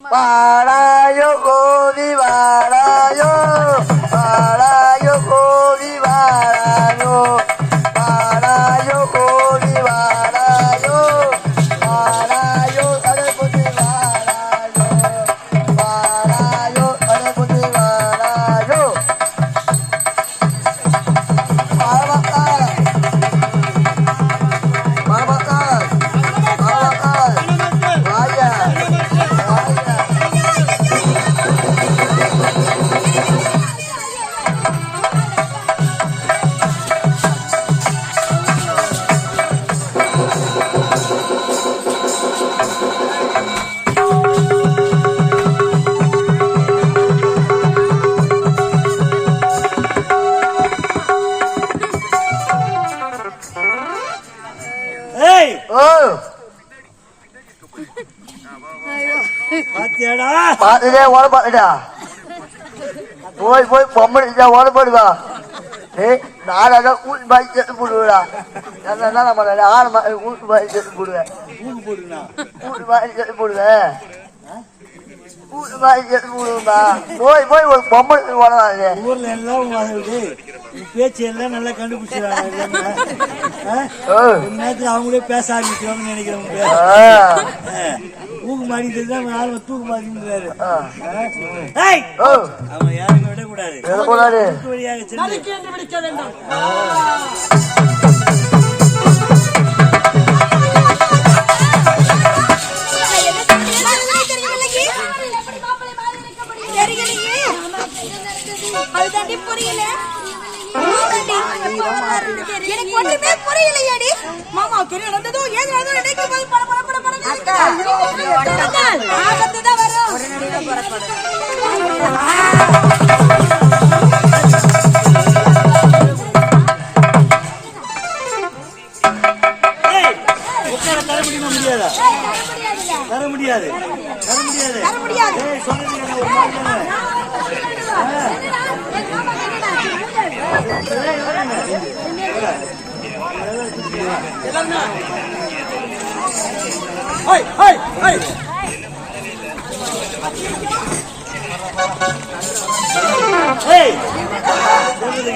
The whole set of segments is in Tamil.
para yo go ஓ. பாத்துடா ஓட போய் போய் பொம்மடிச்சா ஓட போடுவா ஏய் நானாக ஊன் பாய் செத்து போடுவேடா. நல்லா நம்ம ஆறு மாதிரி பாய் செத்து போடுவேன். ஊன் பாய் செத்து போடுவேன். ஊன் பாய் செத்து போடுவேன்பா. போய் போய் ஒரு பொம்மை ஓடலாம் ஊர்ல எல்லாம் பேச்சு எல்லாம் நல்லா கண்டுபிடிச்சிருவாங்க நேரத்தில் அவங்களே பேச ஆரம்பிச்சிருவாங்க நினைக்கிறவங்க தூக்கு மாடி தெரிஞ்சா ஆள் தூக்கு மாடின்றாரு. அவன் யாருக்கும் விடக்கூடாது. வழியாக சென்று. புரியல. எனக்கு ஒண்ணுமே புரியலையாடி. மாமா கிரி நடந்ததும் ஏது நடந்ததும் நினைக்கும் போது பட பட பட பட ஆபத்து தான் வரும். ஏய் உட்கார தர முடியாதா? தர முடியாது. தர முடியாது. சொல்லுங்க ஒரு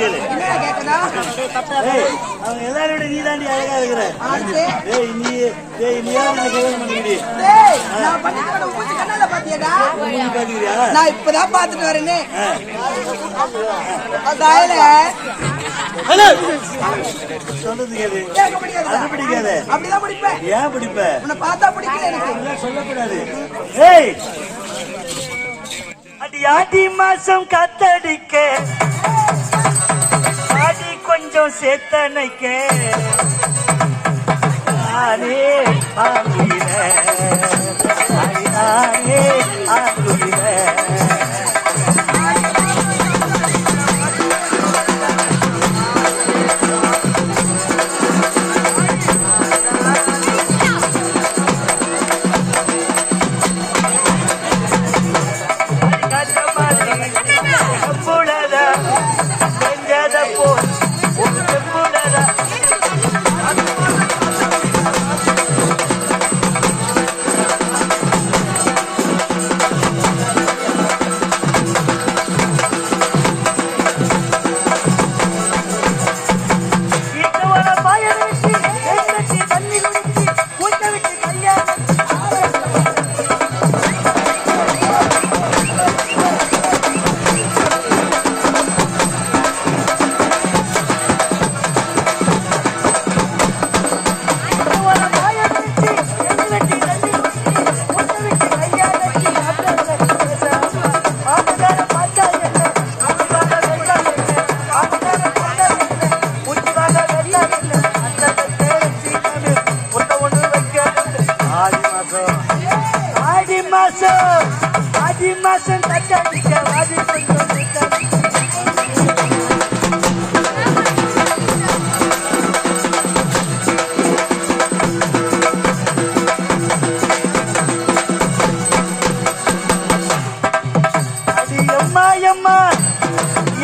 গেলে அவங்க எல்லாரும் விட நீ தாண்டி அழகா இருக்கிற. ஏய் நீ ஏய் நீ யாரும் கல்யாணம் பண்ணிக்கிடி நான் இப்பதான் பாத்துட்டு வரேனே. அதாயில ஹலோ. சொல்றது கேளு. கேட்க முடியாது அது பிடிக்காத. அப்படிதான் முடிப்பேன் ஏன் பிடிப்ப? உன்னை பார்த்தா பிடிக்கல எனக்கு. சொல்லக்கூடாது. ஏய். அடி ஆடி மாசம் காத்தடிக்க. கொஞ்சம் சேத்தனைக்க நானே ஆங்குயில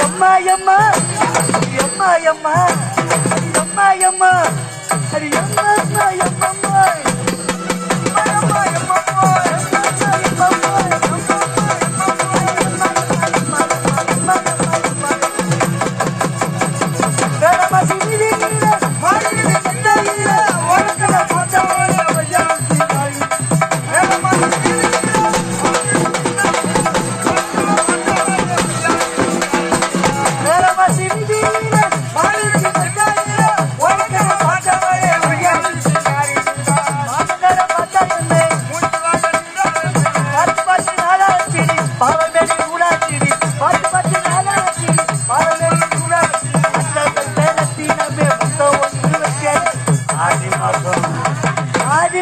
அம்மா அம்மா அம்மா. அம்மா அம்மா. அடி அம்மா.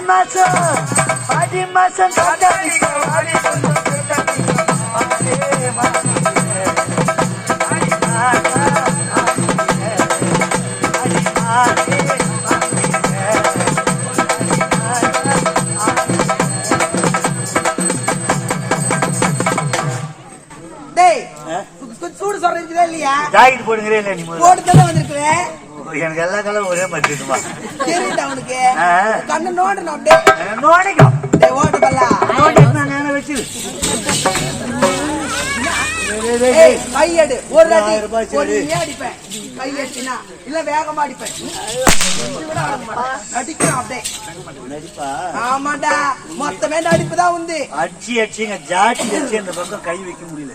மானே. டேய் கு- சூடு சொல்றீங்களா இல்லையா ஜாக்கெட் போடுங்கிறே இல்லை நீ முதல்ல. போட்டு தானே வந்திருக்கிறேன் எனக்கு எல்லா கலரும் ஒரே மாதிரி இருக்குமா தெரியுது அவனுக்கு ஆ. கண்ணு நோண்டணும் அப்படியே. நோடிக்கும் ஓட்டு பல்லா. வச்சு. ஏய் கையெடு ஒரு அடி. நீ அடிப்பேன் கையெடுத்தினா இல்ல வேகமா அடிப்பேன். நடிக்கிறான் அப்படியே. நடிப்பா. ஆமாடா மொத்தமே நடிப்பு தான் உண்டு. அடிச்சு அடிச்சுங்க. ஜாட்டி அடிச்சு அந்த பக்கம் கை வைக்க முடியல.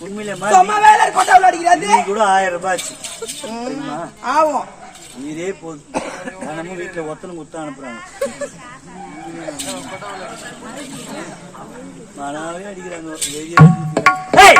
உண்மையிலே சும்மா வேலை கொட்டாவில் அடிக்கிறாது. நீ கூட ஆயிரம் ரூபாய் ஆச்சு. ஆகும். நீரே போதும். தினமும் வீட்டுல ஒத்தனை குத்த அனுப்புறாங்க. மனாவே அடிக்கிறாங்க. வெளியே ஏய்